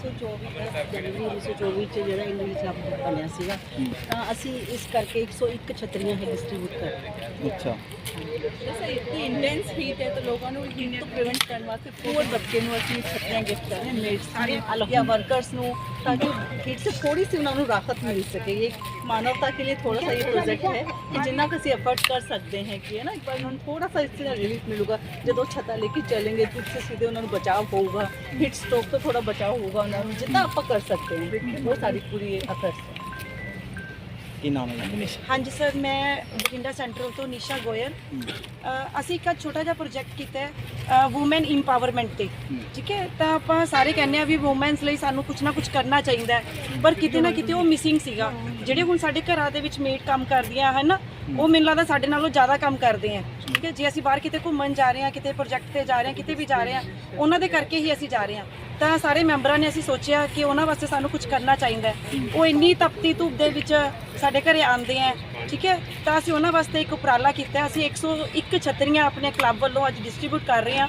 1924 ਜਨਵਰੀ 1924 ਚ ਜਿਹੜਾ Indian club ਬਣਿਆ ਸੀਗਾ ਤਾਂ ਅਸੀਂ ਇਸ ਕਰਕੇ 101 ਛਤਰੀਆਂ ਹੀ ਡਿਸਟ੍ਰੀਬਿਊਟ ਕਰ ਰਹੇ ਅੱਛਾ। ਸਰ ਇਤਨੀ ਇੰਟੈਂਸ ਹੀਟ ਹੈ ਤਾਂ ਲੋਕਾਂ ਨੂੰ ਹੀਟ ਤੋਂ ਪ੍ਰੀਵੈਂਟ ਕਰਨ ਵਾਸਤੇ ਪੂਰ ਬੱਚੇ ਨੂੰ ਅਸੀਂ ਛੱਤਰੀਆਂ ਗਿਫਟ ਕਰ ਰਹੇ ਹਾਂ ਮੇਡਸ ਸਾਰੇ ਜਾਂ ਵਰਕਰਸ ਨੂੰ ताकि भीड़ से थोड़ी सी उन्होंने राहत मिल सके ये मानवता के लिए थोड़ा सा ये प्रोजेक्ट है कि जिन्ना किसी एफर्ट कर सकते हैं कि है ना एक बार उन्होंने थोड़ा सा इससे रिलीफ मिलूगा जब वो छता लेके चलेंगे तो उससे सीधे उन्होंने बचाव होगा हिट स्ट्रोक से थोड़ा बचाव होगा उन्होंने जितना आप कर सकते हैं वो सारी पूरी एफर्ट्स है ਕੀ ਨਾਮ ਹੈ? ਹਾਂਜੀ ਸਰ ਮੈਂ ਬਠਿੰਡਾ ਸੈਂਟਰਲ ਤੋਂ ਨਿਸ਼ਾ ਗੋਇਲ। ਅ, ਅਸੀਂ ਇੱਕ ਛੋਟਾ ਜਿਹਾ ਪ੍ਰੋਜੈਕਟ ਕੀਤਾ ਹੈ ਔਮਨ ਇੰਪਾਵਰਮੈਂਟ ਤੇ। ਠੀਕ ਹੈ? ਤਾਂ ਆਪਾਂ ਸਾਰੇ ਕਹਿੰਦੇ ਆ ਵੀ ਔਮਨਸ ਲਈ ਸਾਨੂੰ ਕੁਝ ਨਾ ਕੁਝ ਕਰਨਾ ਚਾਹੀਦਾ ਹੈ। ਪਰ ਕਿਤੇ ਨਾ ਕਿਤੇ ਉਹ ਮਿਸਿੰਗ ਸੀਗਾ। ਜਿਹੜੇ ਹੁਣ ਸਾਡੇ ਘਰਾਂ ਦੇ ਵਿੱਚ ਮੇਡ ਕੰਮ ਕਰਦੀਆਂ ਹਨ ਉਹ ਮੈਨੂੰ ਲੱਗਦਾ ਸਾਡੇ ਨਾਲੋਂ ਜ਼ਿਆਦਾ ਕੰਮ ਕਰਦੇ ਆ। ਠੀਕ ਹੈ? ਜੇ ਅਸੀਂ ਬਾਹਰ ਕਿਤੇ ਘੁੰਮਣ ਜਾ ਰਹੇ ਹਾਂ ਕਿਤੇ ਪ੍ਰੋਜੈਕਟ ਤੇ ਜਾ ਰਹੇ ਹਾਂ ਕਿਤੇ ਵੀ ਜਾ ਰਹੇ ਹਾਂ ਉਹਨਾਂ ਦੇ ਕਰਕੇ ਹੀ ਅਸੀਂ ਜਾ ਰਹੇ ਹਾਂ। ਤਾਂ ਸਾਰੇ ਮੈਂਬਰਾਂ ਨੇ ਅਸੀਂ ਸੋਚਿਆ ਕਿ ਉਹਨਾਂ ਵਾਸਤੇ ਸਾਨੂੰ ਕੁਝ ਕਰਨਾ ਚਾਹੀਦਾ ਹੈ। ਉਹ ਇੰਨੀ ਤਪਤੀ ਧੂਪ ਦੇ ਵਿੱਚ ਸਾਡੇ ਘਰੇ ਆਉਂਦੇ ਆ ਠੀਕ ਹੈ? ਤਾਂ ਅਸੀਂ ਉਹਨਾਂ ਵਾਸਤੇ ਇੱਕ ਉਪਰਾਲਾ ਕੀਤਾ ਅਸੀਂ 101 ਛਤਰੀਆਂ ਆਪਣੇ ਕਲੱਬ ਵੱਲੋਂ ਅੱਜ ਡਿਸਟ੍ਰੀਬਿਊਟ ਕਰ ਰਹੇ ਹਾਂ।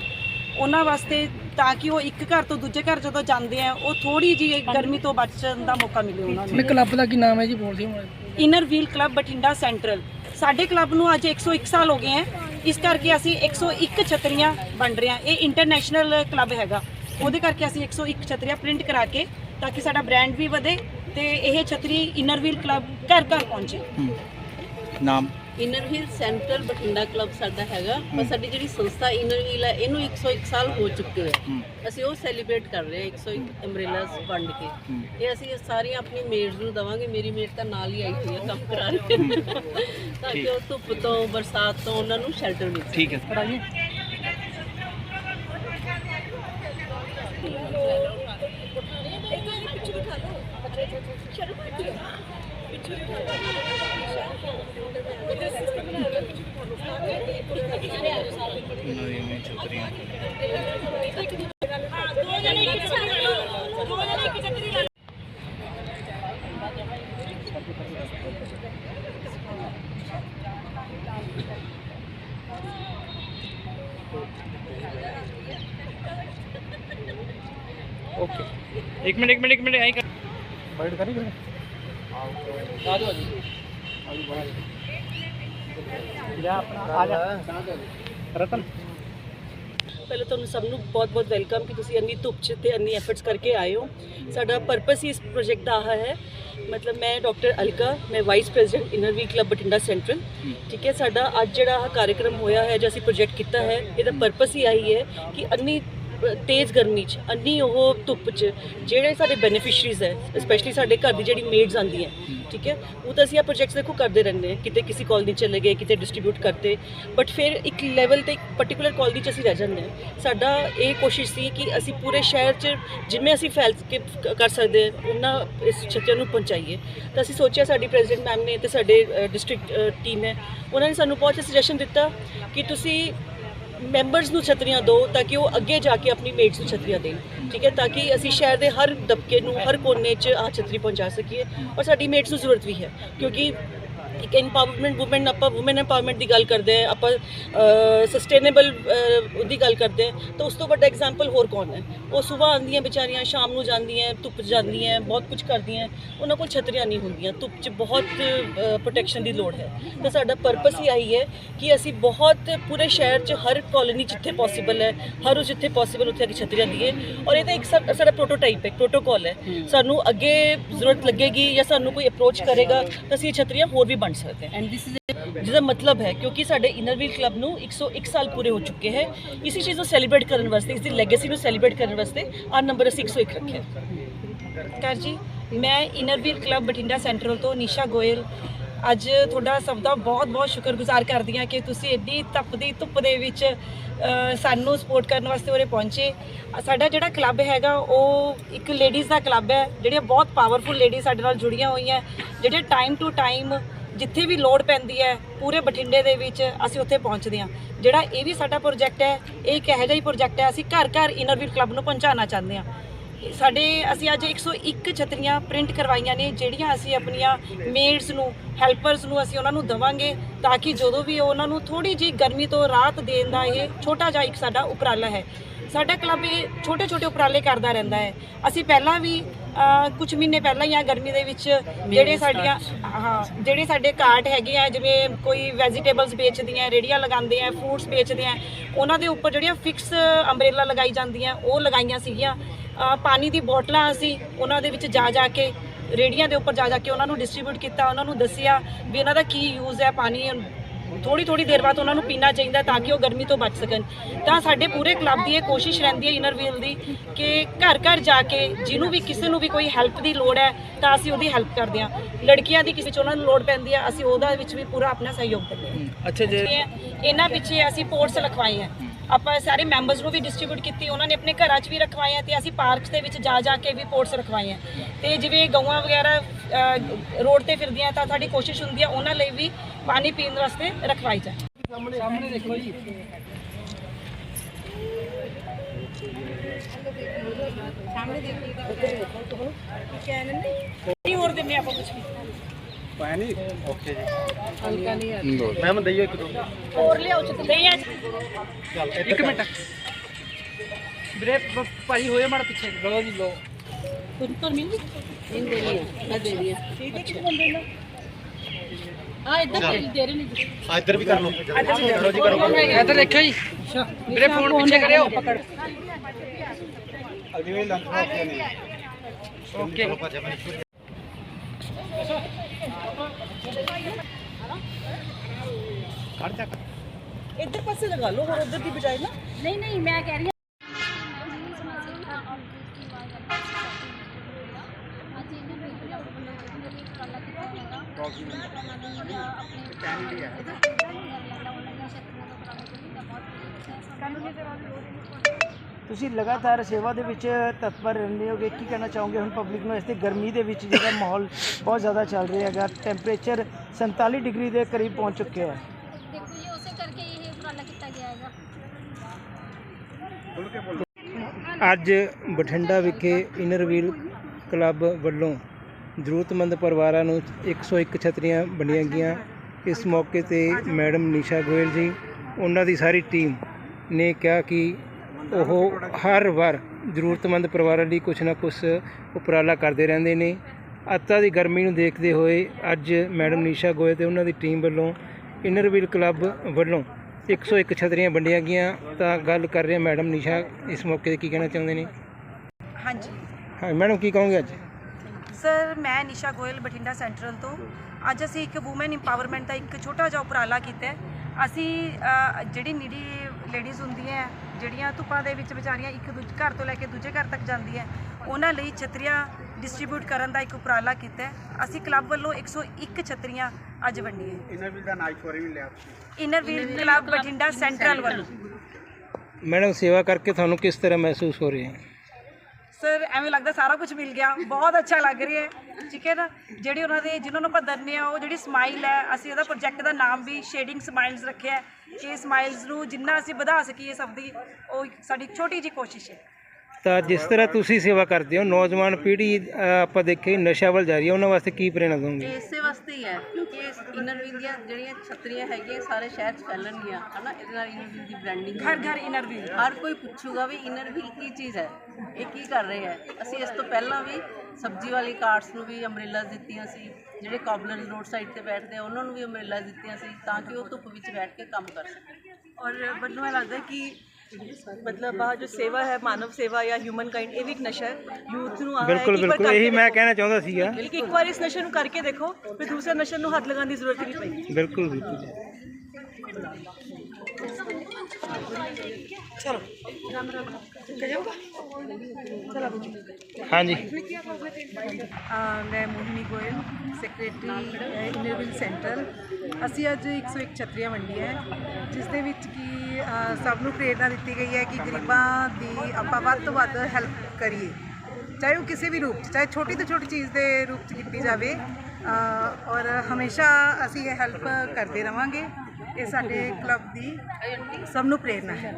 ਉਹਨਾਂ ਵਾਸਤੇ ਤਾਂ ਕਿ ਉਹ ਇੱਕ ਘਰ ਤੋਂ ਦੂਜੇ ਘਰ ਜਦੋਂ ਜਾਂਦੇ ਆ ਉਹ ਥੋੜੀ ਜਿਹੀ ਗਰਮੀ ਤੋਂ ਬਚਣ ਦਾ ਮੌਕਾ ਮਿਲੇ ਉਹਨਾਂ ਨੂੰ। ਕਲੱਬ ਦਾ ਕੀ ਨਾਮ ਹੈ ਜੀ? ਬੋਲ ਦਿਓ inner wheel club Bathinda central ਸਾਡੇ ਕਲੱਬ ਨੂੰ ਅੱਜ 101 ਸਾਲ ਹੋ ਗਏ ਹੈ ਇਸ ਕਰਕੇ ਅਸੀਂ 101 ਛਤਰੀਆਂ ਵੰਡ ਰਹੇ ਹਾਂ। ਇਹ ਇੰਟਰਨੈਸ਼ਨਲ ਕਲੱਬ ਹੈਗਾ। ਉਹਦੇ ਕਰਕੇ ਅਸੀਂ 101 ਛਤਰੀਆਂ ਪ੍ਰਿੰਟ ਕਰਾ ਕੇ ਤਾਂ ਕਿ ਸਾਡਾ ਬ੍ਰਾਂਡ ਵੀ ਵਧੇ ਤੇ ਇਹ ਛਤਰੀ ਇਨਰ ਵੀਲ ਕਲੱਬ ਘਰ ਘਰ ਪਹੁੰਚੇ। ਨਾਮ? Inner wheel central Bathinda club ਸਾਡਾ ਹੈਗਾ। ਪਰ ਸਾਡੀ ਜਿਹੜੀ ਸੰਸਥਾ ਇਨਰ ਵੀਲ ਹੈ ਇਹਨੂੰ 101 ਸਾਲ ਹੋ ਚੁੱਕੇ ਹੈ। ਅਸੀਂ ਉਹ ਸੈਲੀਬ੍ਰੇਟ ਕਰ ਰਹੇ ਹਾਂ 101 ਅੰਬ੍ਰੇਲਾਸ ਵੰਡ ਕੇ। ਇਹ ਅਸੀਂ ਸਾਰੀਆਂ ਆਪਣੀ ਮੇਡਸ ਨੂੰ ਦਵਾਂਗੇ। ਮੇਰੀ ਮੇਡ ਤਾਂ ਨਾਲ ਹੀ ਆਈ ਹੋਈ ਹੈ ਕੰਮ ਕਰਾ ਰਹੀ ਤਾਂ ਕਿ ਉਹ ਧੁੱਪ ਤੋਂ ਬਰਸਾਤ ਤੋਂ ਉਹਨਾਂ ਨੂੰ ਸ਼ੈਲਟਰ ਮਿਲ ਸਕੇ। ਠੀਕ ਹੈ। ਓਕੇ ਇੱਕ ਮਿੰਟ ਇੱਕ ਮਿੰਟ ਇੱਕ ਮਿੰਟ ਐਂ ਕਰ ਬਾਈਟ ਕਰੀ ਫਿਰ ਰਤਨ ਪਹਿਲਾਂ ਤੁਹਾਨੂੰ ਸਭ ਨੂੰ ਬਹੁਤ-ਬਹੁਤ ਵੈਲਕਮ ਕਿ ਤੁਸੀਂ ਇੰਨੀ ਧੁੱਪ 'ਚ ਤੇ ਇੰਨੀ ਐਫਰਟਸ ਕਰਕੇ ਆਏ ਹੋ। ਸਾਡਾ ਪਰਪਸ ਹੀ ਇਸ ਪ੍ਰੋਜੈਕਟ ਦਾ ਆਹ ਹੈ। ਮਤਲਬ ਮੈਂ ਡਾਕਟਰ ਅਲਕਾ, ਮੈਂ vice president inner wheel club Bathinda central ਠੀਕ ਹੈ, ਸਾਡਾ ਅੱਜ ਜਿਹੜਾ ਆਹ ਕਾਰਜਕ੍ਰਮ ਹੋਇਆ ਹੈ, ਜਾਂ ਅਸੀਂ ਪ੍ਰੋਜੈਕਟ ਕੀਤਾ ਹੈ, ਇਹਦਾ ਪਰਪਸ ਹੀ ਆਹੀ ਹੈ ਕਿ ਅੰਨੀ ਤੇਜ਼ ਗਰਮੀ 'ਚ, ਅੰਨੀ ਉਹ ਧੁੱਪ 'ਚ, ਜਿਹੜੇ ਸਾਡੇ ਬੈਨੀਫਿਸ਼ਰੀਜ਼ ਹੈ ਸਪੈਸ਼ਲੀ ਸਾਡੇ ਘਰ ਦੀ ਜਿਹੜੀ ਮੇਡਸ ਆਉਂਦੀਆਂ ਠੀਕ ਹੈ? ਉਹ ਤਾਂ ਅਸੀਂ ਆ ਪ੍ਰੋਜੈਕਟਸ ਦੇਖੋ ਕਰਦੇ ਰਹਿੰਦੇ ਹਾਂ, ਕਿਤੇ ਕਿਸੇ ਕਾਲਨੀ ਚਲੇ ਗਏ, ਕਿਤੇ ਡਿਸਟ੍ਰੀਬਿਊਟ ਕਰਤੇ ਬਟ ਫਿਰ ਇੱਕ ਲੈਵਲ ਤੇ ਇੱਕ ਪਾਰਟਿਕੂਲਰ ਕਾਲਨੀ 'ਚ ਅਸੀਂ ਰਹਿ ਜਾਂਦੇ ਹਾਂ। ਸਾਡਾ ਇਹ ਕੋਸ਼ਿਸ਼ ਸੀ ਕਿ ਅਸੀਂ ਪੂਰੇ ਸ਼ਹਿਰ 'ਚ ਜਿਵੇਂ ਅਸੀਂ ਫੈਲ ਕੇ ਕਰ ਸਕਦੇ ਉਹਨਾਂ ਇਸ ਛੱਤਿਆਂ ਨੂੰ ਪਹੁੰਚਾਈਏ। ਤਾਂ ਅਸੀਂ ਸੋਚਿਆ ਸਾਡੀ ਪ੍ਰੈਜ਼ੀਡੈਂਟ ਮੈਮ ਨੇ ਤੇ ਸਾਡੇ ਡਿਸਟ੍ਰਿਕਟ ਟੀਮ ਹੈ, ਉਹਨਾਂ ਨੇ ਸਾਨੂੰ ਬਹੁਤ ਸੁਜੈਸ਼ਨ ਦਿੱਤਾ ਕਿ ਤੁਸੀਂ ਮੈਂਬਰਸ ਨੂੰ ਛਤਰੀਆਂ ਦਿਓ ਤਾਂ ਕਿ ਉਹ ਅੱਗੇ ਜਾ ਕੇ ਆਪਣੀ ਮੇਟਸ ਨੂੰ ਛਤਰੀਆਂ ਦੇਣ, ਠੀਕ ਹੈ? ਤਾਂ ਕਿ ਅਸੀਂ ਸ਼ਹਿਰ ਦੇ ਹਰ ਦਬਕੇ ਨੂੰ, ਹਰ ਕੋਨੇ 'ਚ ਆਹ ਛਤਰੀ ਪਹੁੰਚਾ ਸਕੀਏ। ਔਰ ਸਾਡੀ ਮੇਟਸ ਨੂੰ ਜ਼ਰੂਰਤ ਵੀ ਹੈ, ਕਿਉਂਕਿ ਇੱਕ ਇੰਪਾਵਰਮੈਂਟ ਔਮਨ ਆਪਾਂ ਔਮਨ ਐਮਪਾਵਰਮੈਂਟ ਦੀ ਗੱਲ ਕਰਦੇ ਹਾਂ ਆਪਾਂ ਸਸਟੇਨੇਬਲ ਦੀ ਗੱਲ ਕਰਦੇ ਹਾਂ ਤਾਂ ਉਸ ਤੋਂ ਵੱਡਾ ਐਗਜ਼ਾਮਪਲ ਹੋਰ ਕੌਣ ਹੈ? ਉਹ ਸਵੇਰ ਆਉਂਦੀਆਂ ਵਿਚਾਰੀਆਂ ਸ਼ਾਮ ਨੂੰ ਜਾਂਦੀਆਂ ਧੁੱਪ ਜਾਂਦੀਆਂ ਬਹੁਤ ਕੁਝ ਕਰਦੀਆਂ ਉਹਨਾਂ ਕੋਲ ਛਤਰੀਆਂ ਨਹੀਂ ਹੁੰਦੀਆਂ ਧੁੱਪ 'ਚ ਬਹੁਤ ਪ੍ਰੋਟੈਕਸ਼ਨ ਦੀ ਲੋੜ ਹੈ। ਤਾਂ ਸਾਡਾ ਪਰਪਸ ਹੀ ਆਹੀ ਹੈ ਕਿ ਅਸੀਂ ਬਹੁਤ ਪੂਰੇ ਸ਼ਹਿਰ 'ਚ ਹਰ ਕਾਲੋਨੀ ਜਿੱਥੇ ਪੋਸੀਬਲ ਹੈ ਹਰ ਉਸ ਜਿੱਥੇ ਪੋਸੀਬਲ ਉੱਥੇ ਅੱਗੇ ਛਤਰੀਆਂ ਦੀਏ ਔਰ ਇਹ ਤਾਂ ਇੱਕ ਸਾਡਾ ਪ੍ਰੋਟੋਟਾਈਪ ਹੈ ਪ੍ਰੋਟੋਕਾਲ ਹੈ। ਸਾਨੂੰ ਅੱਗੇ ਜ਼ਰੂਰਤ ਲੱਗੇਗੀ ਜਾਂ ਸਾਨੂੰ ਕੋਈ ਅਪਰੋਚ ਕਰੇਗਾ ਤਾਂ ਅਸੀਂ ਇਹ ਛਤਰੀਆਂ ਹੋਰ ਵੀ ਬਣ ਸਕਦੇ ਐਂਡ ਦਿਸ ਇਜ਼ ਜਿਹਦਾ ਮਤਲਬ ਹੈ ਕਿਉਂਕਿ ਸਾਡੇ ਇਨਰਵੀਲ ਕਲੱਬ ਨੂੰ 101 ਸਾਲ ਪੂਰੇ ਹੋ ਚੁੱਕੇ ਹੈ। ਇਸੇ ਚੀਜ਼ ਨੂੰ ਸੈਲੀਬ੍ਰੇਟ ਕਰਨ ਵਾਸਤੇ ਇਸ ਦੀ ਲੈਗੇਸੀ ਨੂੰ ਸੈਲੀਬ੍ਰੇਟ ਕਰਨ ਵਾਸਤੇ ਆ ਨੰਬਰ ਅਸੀਂ 101 ਰੱਖਿਆ। ਕਰ ਜੀ, ਮੈਂ ਇਨਰਵੀਰ ਕਲੱਬ ਬਠਿੰਡਾ ਸੈਂਟਰਲ ਤੋਂ ਨਿਸ਼ਾ ਗੋਇਲ। ਅੱਜ ਤੁਹਾਡਾ ਸਭ ਦਾ ਬਹੁਤ-ਬਹੁਤ ਸ਼ੁਕਰਗੁਜ਼ਾਰ ਕਰਦੀ ਹਾਂ ਕਿ ਤੁਸੀਂ ਐਡੀ ਤਪਦੀ ਧੁੱਪ ਦੇ ਵਿੱਚ ਸਾਨੂੰ ਸਪੋਰਟ ਕਰਨ ਵਾਸਤੇ ਉਰੇ ਪਹੁੰਚੇ। ਸਾਡਾ ਜਿਹੜਾ ਕਲੱਬ ਹੈਗਾ, ਉਹ ਇੱਕ ਲੇਡੀਜ਼ ਦਾ ਕਲੱਬ ਹੈ, ਜਿਹੜੀਆਂ ਬਹੁਤ ਪਾਵਰਫੁਲ ਲੇਡੀਜ਼ ਸਾਡੇ ਨਾਲ ਜੁੜੀਆਂ ਹੋਈਆਂ। ਜਿਹੜੇ ਟਾਈਮ ਟੂ ਟਾਈਮ ਜਿੱਥੇ ਵੀ ਲੋੜ ਪੈਂਦੀ ਹੈ, ਪੂਰੇ ਬਠਿੰਡੇ ਦੇ ਵਿੱਚ ਅਸੀਂ ਉੱਥੇ ਪਹੁੰਚਦੇ ਹਾਂ। ਜਿਹੜਾ ਇਹ ਵੀ ਸਾਡਾ ਪ੍ਰੋਜੈਕਟ ਹੈ, ਇਹ ਇੱਕ ਇਹੋ ਜਿਹਾ ਹੀ ਪ੍ਰੋਜੈਕਟ ਹੈ, ਅਸੀਂ ਘਰ ਘਰ ਇਨਰਵਿਊ ਕਲੱਬ ਨੂੰ ਪਹੁੰਚਾਉਣਾ ਚਾਹੁੰਦੇ ਹਾਂ। ਸਾਡੇ ਅਸੀਂ ਅੱਜ 101 ਛਤਰੀਆਂ ਪ੍ਰਿੰਟ ਕਰਵਾਈਆਂ ਨੇ, ਜਿਹੜੀਆਂ ਅਸੀਂ ਆਪਣੀਆਂ ਮੇਡਸ ਨੂੰ ਹੈਲਪਰਸ ਨੂੰ ਅਸੀਂ ਉਹਨਾਂ ਨੂੰ ਦਵਾਂਗੇ ਤਾਂ ਕਿ ਜਦੋਂ ਵੀ ਉਹਨਾਂ ਨੂੰ ਥੋੜੀ ਜਿਹੀ ਗਰਮੀ ਤੋਂ ਰਾਹਤ ਦੇਣ ਦਾ ਇਹ ਛੋਟਾ ਜਿਹਾ ਇੱਕ ਸਾਡਾ ਉਪਰਾਲਾ ਹੈ। ਸਾਡਾ ਕਲੱਬ ਇਹ ਛੋਟੇ ਛੋਟੇ ਉਪਰਾਲੇ ਕਰਦਾ ਰਹਿੰਦਾ ਹੈ। ਅਸੀਂ ਪਹਿਲਾਂ ਵੀ ਕੁਝ ਮਹੀਨੇ ਪਹਿਲਾਂ ਹੀ ਆ ਗਰਮੀ ਦੇ ਵਿੱਚ ਜਿਹੜੇ ਸਾਡੀਆਂ ਹਾਂ ਜਿਹੜੇ ਸਾਡੇ ਕਾਰਟ ਹੈਗੇ ਆ ਜਿਵੇਂ ਕੋਈ ਵੈਜੀਟੇਬਲਸ ਵੇਚਦੀਆਂ ਰੇੜੀਆਂ ਲਗਾਉਂਦੇ ਆ ਫਰੂਟਸ ਵੇਚਦੇ ਆ ਉਹਨਾਂ ਦੇ ਉੱਪਰ ਜਿਹੜੀਆਂ ਫਿਕਸ ਅੰਬ੍ਰੇਲਾ ਲਗਾਈ ਜਾਂਦੀਆਂ ਉਹ ਲਗਾਈਆਂ ਸੀਗੀਆਂ। ਪਾਣੀ ਦੀ ਬੋਤਲਾਂ ਅਸੀਂ ਉਹਨਾਂ ਦੇ ਵਿੱਚ ਜਾ ਜਾ ਕੇ ਰੇੜੀਆਂ ਦੇ ਉੱਪਰ ਜਾ ਜਾ ਕੇ ਉਹਨਾਂ ਨੂੰ ਡਿਸਟ੍ਰੀਬਿਊਟ ਕੀਤਾ ਉਹਨਾਂ ਨੂੰ ਦੱਸਿਆ ਵੀ ਇਹਨਾਂ ਦਾ ਕੀ ਯੂਜ਼ ਹੈ ਪਾਣੀ ਥੋੜੀ ਥੋੜੀ ਦੇਰ ਬਾਅਦ ਉਹਨਾਂ ਨੂੰ ਪੀਣਾ ਚਾਹੀਦਾ ਤਾਂ ਕਿ ਉਹ ਗਰਮੀ ਤੋਂ ਬਚ ਸਕਣ। ਤਾਂ ਸਾਡੇ ਪੂਰੇ ਕਲੱਬ ਦੀ ਇਹ ਕੋਸ਼ਿਸ਼ ਰਹਿੰਦੀ ਹੈ ਇਨਰ ਵੀਲ ਦੀ ਕਿ ਘਰ ਘਰ ਜਾ ਕੇ ਜਿਹਨੂੰ ਵੀ ਕਿਸੇ ਨੂੰ ਵੀ ਕੋਈ ਹੈਲਪ ਦੀ ਲੋੜ ਹੈ ਤਾਂ ਅਸੀਂ ਉਹਦੀ ਹੈਲਪ ਕਰਦੇ ਹਾਂ। ਲੜਕੀਆਂ ਦੀ ਕਿਸੇ ਚ ਉਹਨਾਂ ਨੂੰ ਲੋੜ ਪੈਂਦੀ ਹੈ ਅਸੀਂ ਉਹਦਾ ਵਿੱਚ ਵੀ ਪੂਰਾ ਆਪਣਾ ਸਹਿਯੋਗ ਦਿੰਦੇ ਹਾਂ। ਅੱਛਾ ਜੀ। ਇਹ- ਇਹਨਾਂ ਪਿੱਛੇ ਅਸੀਂ ਪੋਰਟਸ ਲਖਵਾਏ ਆ ਆਪਾਂ ਸਾਰੇ ਮੈਂਬਰਸ ਨੂੰ ਵੀ ਡਿਸਟ੍ਰੀਬਿਊਟ ਕੀਤੀ ਉਹਨਾਂ ਨੇ ਆਪਣੇ ਘਰਾਂ 'ਚ ਵੀ ਰਖਵਾਏ ਆ ਤੇ ਅਸੀਂ ਪਾਰਕਸ ਦੇ ਵਿੱਚ ਜਾ ਜਾ ਕੇ ਵੀ ਪੋਰਟਸ ਰਖਵਾਏ ਆ ਤੇ ਜਿਵੇਂ ਗਊਆਂ ਵਗੈਰਾ ਰੋਡ ਤੇ ਫਿਰਦੀਆਂ ਤਾਂ ਸਾਡੀ ਕੋਸ਼ਿਸ਼ ਹੁੰਦੀ ਆ ਉਹਨਾਂ ਲਈ ਵੀ ਪਾਣੀ ਪੀਣ ਵਾਸਤੇ ਰਖਵਾਈ ਜਾਏ। ਸਾਹਮਣੇ ਦੇਖੋ ਜੀ। ਕੀ ਹੋਰ ਦਿੰਨੇ ਆਪਾਂ ਕੁਝ ਪਾਇਆ ਨਹੀਂ ਓਕੇ ਜੀ। ਮੈਮ ਦਈਓ ਇੱਕ ਦੋ। ਹੋਰ ਲਿਆਓ ਚ ਨਹੀਂ ਆ ਇੱਕ ਮਿੰਟ। ਵੀਰੇ ਪ- ਭਾਈ ਹੋਏ ਮਾੜਾ ਪਿੱਛੇ। ਲੋ ਜੀ ਲੋ ਤੋਂ ਮਿਲ ਨਹੀਂ ਦੇ ਹੈ ਦੇ ਹਾਂ ਠੀਕ ਹੈ ਬੰਦੇ ਨੇ। ਇੱਧਰ ਵੀ ਕਰ ਲਓ। ਇੱਧਰ ਦੇਖਿਓ ਜੀ। ਵੀਰੇ ਫੋਨ ਪਿੱਛੇ ਕਰਿਓ। ਅਗਲੀ ਵਾਰੀ ਲੰਚ ਖਾ ਕੇ ਨਹੀਂ ਓਕੇ। ਖੜ ਜਾ। ਇੱਧਰ ਪਾਸੇ ਲਗਾ ਲਓ ਹੋਰ ਉਧਰ ਦੀ ਬਜਾਏ ਨਾ। ਨਹੀਂ ਤੁਸੀਂ ਲਗਾਤਾਰ ਸੇਵਾ ਦੇ ਵਿੱਚ ਤਤਪਰ ਰਹਿੰਦੇ ਹੋਗੇ ਕੀ ਕਹਿਣਾ ਚਾਹੋਗੇ? ਹੁਣ ਪਬਲਿਕ ਨੂੰ ਇਸ ਤੇ ਗਰਮੀ ਦੇ ਵਿੱਚ ਜਿਹੜਾ ਮਾਹੌਲ ਬਹੁਤ ਜ਼ਿਆਦਾ ਚੱਲ ਰਿਹਾ ਹੈਗਾ ਟੈਂਪਰੇਚਰ 47 ਡਿਗਰੀ ਦੇ ਕਰੀਬ ਪਹੁੰਚ ਚੁੱਕਿਆ ਹੈ। ਦੇਖੋ ਜੀ ਉਸੇ ਕਰਕੇ ਇਹ ਉਪਰਾਲਾ ਕੀਤਾ ਗਿਆ ਹੈਗਾ। ਅੱਜ ਬਠਿੰਡਾ ਵਿਖੇ ਇਨਰਵੀਲ ਕਲੱਬ ਵੱਲੋਂ ਜ਼ਰੂਰਤਮੰਦ ਪਰਿਵਾਰਾਂ ਨੂੰ 101 ਛਤਰੀਆਂ ਵੰਡੀਆਂ ਗਈਆਂ। ਇਸ ਮੌਕੇ ਤੇ ਮੈਡਮ ਨੀਸ਼ਾ ਗੋਇਲ ਜੀ ਉਹਨਾਂ ਦੀ ਸਾਰੀ ਟੀਮ ਨੇ ਕਿਹਾ ਕਿ ਉਹ ਹਰ ਵਾਰ ਜ਼ਰੂਰਤਮੰਦ ਪਰਿਵਾਰਾਂ ਲਈ ਕੁਝ ਨਾ ਕੁਝ ਉਪਰਾਲਾ ਕਰਦੇ ਰਹਿੰਦੇ ਨੇ। ਅੱਤਾ ਦੀ ਗਰਮੀ ਨੂੰ ਦੇਖਦੇ ਹੋਏ ਅੱਜ ਮੈਡਮ ਨੀਸ਼ਾ ਗੋਇਲ ਤੇ ਉਹਨਾਂ ਦੀ ਟੀਮ ਵੱਲੋਂ ਇਨਰਵੀਲ ਕਲੱਬ ਵੱਲੋਂ 101 ਛਤਰੀਆਂ ਵੰਡੀਆਂ ਗਈਆਂ। ਤਾਂ ਗੱਲ ਕਰ ਰਹੇ ਹਾਂ ਮੈਡਮ ਨੀਸ਼ਾ ਇਸ ਮੌਕੇ ਤੇ ਕੀ ਕਹਿਣਾ ਚਾਹੁੰਦੇ ਨੇ? ਹਾਂਜੀ। ਹਾਂ ਮੈਡਮ ਕੀ ਕਹੋਗੇ ਅੱਜ? ਸਰ ਮੈਂ ਨਿਸ਼ਾ ਗੋਇਲ ਬਠਿੰਡਾ ਸੈਂਟਰਲ ਤੋਂ। ਅੱਜ ਅਸੀਂ ਇੱਕ ਔਮਨ ਇੰਪਾਵਰਮੈਂਟ ਦਾ ਇੱਕ ਛੋਟਾ ਜਿਹਾ ਉਪਰਾਲਾ ਕੀਤਾ। ਅਸੀਂ ਜਿਹੜੀ ਨੀਡੀ ਲੇਡੀਜ਼ ਹੁੰਦੀਆਂ ਜਿਹੜੀਆਂ ਧੁੱਪਾਂ ਦੇ ਵਿੱਚ ਵਿਚਾਰੀਆਂ ਇੱਕ ਦੂਜੇ ਘਰ ਤੋਂ ਲੈ ਕੇ ਦੂਜੇ ਘਰ ਤੱਕ ਜਾਂਦੀਆਂ ਉਹਨਾਂ ਲਈ ਛਤਰੀਆਂ ਡਿਸਟ੍ਰੀਬਿਊਟ ਕਰਨ ਦਾ ਇੱਕ ਉਪਰਾਲਾ ਕੀਤਾ ਹੈ। ਅਸੀਂ ਕਲੱਬ ਵੱਲੋਂ 101 ਛਤਰੀਆਂ ਅੱਜ ਵੰਡੀਆਂ ਇਹਨਾਂ ਵੀ ਦਾ ਨਾਈਟ ਫੋਰੀ ਵੀ ਲਿਆ। ਤੁਸੀਂ inner wheel club Bathinda central ਵੱਲੋਂ। ਮੈਡਮ ਸੇਵਾ ਕਰਕੇ ਤੁਹਾਨੂੰ ਕਿਸ ਤਰ੍ਹਾਂ ਮਹਿਸੂਸ ਹੋ ਰਿਹਾ ਹੈ? ਸਰ, ਐਵੇਂ ਲੱਗਦਾ ਸਾਰਾ ਕੁਝ ਮਿਲ ਗਿਆ। ਬਹੁਤ ਅੱਛਾ ਲੱਗ ਰਿਹਾ ਹੈ। ਠੀਕ ਹੈ ਨਾ? ਜਿਹੜੀ ਉਹਨਾਂ ਦੇ ਜਿਨ੍ਹਾਂ ਨੂੰ ਆਪਾਂ ਦਰਨੇ ਆ, ਉਹ ਜਿਹੜੀ ਸਮਾਈਲ ਹੈ, ਅਸੀਂ ਇਹਦਾ ਪ੍ਰੋਜੈਕਟ ਦਾ ਨਾਮ ਵੀ ਸ਼ੇਡਿੰਗ ਸਮਾਈਲਸ ਰੱਖਿਆ ਹੈ। ਕਿ ਸਮਾਈਲਸ ਨੂੰ ਜਿੰਨਾ ਅਸੀਂ ਵਧਾ ਸਕੀਏ ਸਭ ਦੀ, ਉਹ ਸਾਡੀ ਛੋਟੀ ਜੀ ਕੋਸ਼ਿਸ਼ ਹੈ। ਤਾਂ ਜਿਸ ਤਰ੍ਹਾਂ ਤੁਸੀਂ ਸੇਵਾ ਕਰਦੇ ਹੋ ਨੌਜਵਾਨ ਪੀੜ੍ਹੀ ਅ, ਆਪਾਂ ਦੇਖੇ ਨਸ਼ਾ ਵੱਲ ਜਾ ਰਹੀ ਹੈ ਉਹਨਾਂ ਵਾਸਤੇ ਕੀ ਪ੍ਰੇਰਣਾ ਦੋਗੇ? ਇਸੇ ਵਾਸਤੇ ਹੀ ਹੈ ਕਿਉਂਕਿ ਇਨਰ ਵੀਲ ਦੀਆਂ ਜਿਹੜੀਆਂ ਛਤਰੀਆਂ ਹੈਗੀਆਂ ਸਾਰੇ ਸ਼ਹਿਰ 'ਚ ਫੈਲਣਗੀਆਂ ਹਨਾ? ਇਹਦੇ ਨਾਲ ਇਨਰ ਵੀਲ ਦੀ ਬ੍ਰਾਂਡਿੰਗ ਘਰ ਘਰ ਇਨਰ ਵੀਲ ਹਰ ਕੋਈ ਪੁੱਛੂਗਾ ਵੀ ਇਨਰ ਵੀਲ ਕੀ ਚੀਜ਼ ਹੈ ਇਹ ਕੀ ਕਰ ਰਹੇ ਹੈ? ਅਸੀਂ ਇਸ ਤੋਂ ਪਹਿਲਾਂ ਵੀ ਸਬਜ਼ੀ ਵਾਲੀ ਕਾਰਟਸ ਨੂੰ ਵੀ ਅੰਬ੍ਰੇਲਾਸ ਦਿੱਤੀਆਂ ਸੀ ਜਿਹੜੇ ਕਾਬਲਰ ਰੋਡ ਸਾਈਡ ਤੇ ਬੈਠਦੇ ਆ ਉਹਨਾਂ ਨੂੰ ਵੀ ਅੰਬ੍ਰੇਲਾਸ ਦਿੱਤੀਆਂ ਸੀ ਤਾਂ ਕਿ ਉਹ ਧੁੱਪ ਵਿੱਚ ਬੈਠ ਕੇ ਕੰਮ ਕਰ ਸਕਣ। ਔਰ ਮੈਨੂੰ ਇਹ ਲੱਗਦਾ ਕਿ ਮਤਲਬ ਆ ਜੋ ਸੇਵਾ ਹੈ ਮਾਨਵ ਸੇਵਾ ਜਾਂ ਹਿਊਮਨ ਕਾਈਂਡ ਇਹ ਵੀ ਇੱਕ ਨਸ਼ਾ ਹੈ। ਯੂਥ ਨੂੰ ਆ ਬਿਲਕੁਲ ਬਿਲਕੁਲ ਇਹੀ ਮੈਂ ਕਹਿਣਾ ਚਾਹੁੰਦਾ ਸੀਗਾ। ਇੱਕ ਵਾਰ ਇਸ ਨਸ਼ੇ ਨੂੰ ਕਰਕੇ ਦੇਖੋ ਫਿਰ ਦੂਸਰੇ ਨਸ਼ੇ ਨੂੰ ਹੱਥ ਲਗਾਉਣ ਦੀ ਜ਼ਰੂਰਤ ਹੀ ਨਹੀਂ ਪਏਗੀ ਬਿਲਕੁਲ ਬਿਲਕੁਲ। ਹਾਂਜੀ। ਮੈਂ Mohini Goel secretary inner wheel centre ਅਸੀਂ ਅੱਜ 101 ਛਤਰੀਆਂ ਵੰਡੀਆਂ ਹੈ ਜਿਸ ਦੇ ਵਿੱਚ ਕਿ ਅ, ਸਭ ਨੂੰ ਪ੍ਰੇਰਣਾ ਦਿੱਤੀ ਗਈ ਹੈ ਕਿ ਗਰੀਬਾਂ ਦੀ ਆਪਾਂ ਵੱਧ ਤੋਂ ਵੱਧ ਹੈਲਪ ਕਰੀਏ। ਚਾਹੇ ਉਹ ਕਿਸੇ ਵੀ ਰੂਪ 'ਚ ਚਾਹੇ ਛੋਟੀ ਤੋਂ ਛੋਟੀ ਚੀਜ਼ ਦੇ ਰੂਪ 'ਚ ਕੀਤੀ ਜਾਵੇ ਅ, ਔਰ ਹਮੇਸ਼ਾ ਅਸੀਂ ਇਹ ਹੈਲਪ ਕਰਦੇ ਰਵਾਂਗੇ। ਇਹ ਸਾਡੇ ਕਲੱਬ ਦੀ ਸਭ ਨੂੰ ਪ੍ਰੇਰਣਾ ਹੈ।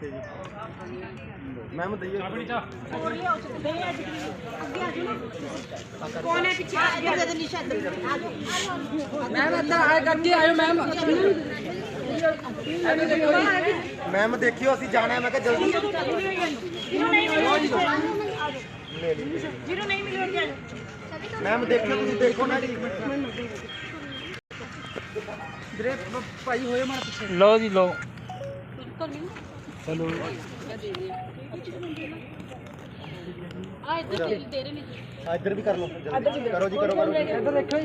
ਓਕੇ ਜੀ। ਮੈਮ ਦਈਏ ਮੈਮ ਇੱਧਰ ਆ ਅੱਗੇ ਆਇਓ ਮੈਮ ਮੈਮ ਦੇਖਿਓ ਅਸੀਂ ਜਾਣਾ ਹੈ। ਮੈਂ ਕਿਹਾ ਜਲਦੀ ਮੈਮ ਦੇਖਿਓ ਤੁਸੀਂ ਦੇਖੋ ਨਾ ਜੀ। ਵੀਰੇ ਪ- ਭਾਈ ਹੋਏ ਮਾੜਾ ਪਿੱਛੇ। ਲਓ ਜੀ ਲਓ। ਇੱਧਰ ਦੇ ਦੇ ਰਹੇ ਨੇ ਆ ਇੱਧਰ ਵੀ ਕਰ ਲਓ ਜਲਦੀ। ਕਰੋ ਜੀ ਕਰੋ ਕਰੋ ਇੱਧਰ ਦੇਖੋ